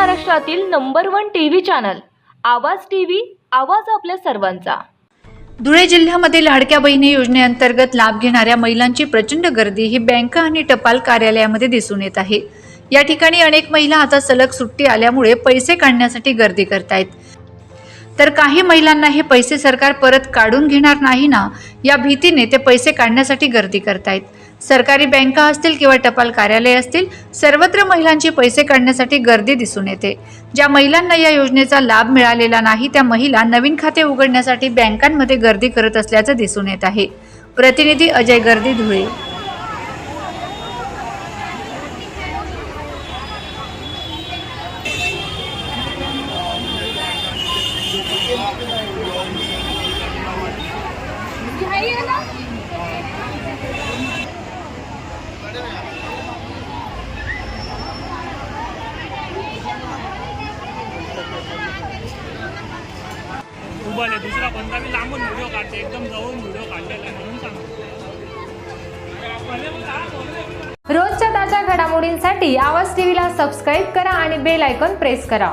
महाराष्ट्रातील number one T V channel आवाज T V आवाज आपल्या सर्वांचा. धुळे जिल्ह्यामध्ये लाडक्या बहिणी योजनेअंतर्गत लाभ घेणाऱ्या महिलांची प्रचंड गर्दी ही बँका आणि टपाल कार्यालयामध्ये दिसून येत आहे. या ठिकाणी अनेक महिला आता सलग सुट्टी आल्यामुळे पैसे काढण्यासाठी गर्दी करतायत. तर काही महिलांना हे पैसे सरकार परत काढून घेणार नाही ना या भीतीने ते पैसे काढण्यासाठी गर्दी करतायत. सरकारी बँका असतील किंवा टपाल कार्यालय असतील सर्वत्र महिलांची पैसे काढण्यासाठी गर्दी दिसून येते. ज्या महिलांना या योजनेचा लाभ मिळालेला नाही त्या महिला नवीन खाते उघडण्यासाठी बँकांमध्ये गर्दी करत असल्याचं दिसून येत आहे. प्रतिनिधी अजय गर्दी धुळे मोबाईल आहे. दुसरा बंदा मी लांबून व्हिडिओ काढते. एकदम जवळून व्हिडिओ काढलेला आहे म्हणून सांगतो. रोजच्या ताज्या घडामोडींसाठी आवाज टीव्हीला सबस्क्राईब करा आणि बेल आयकॉन प्रेस करा.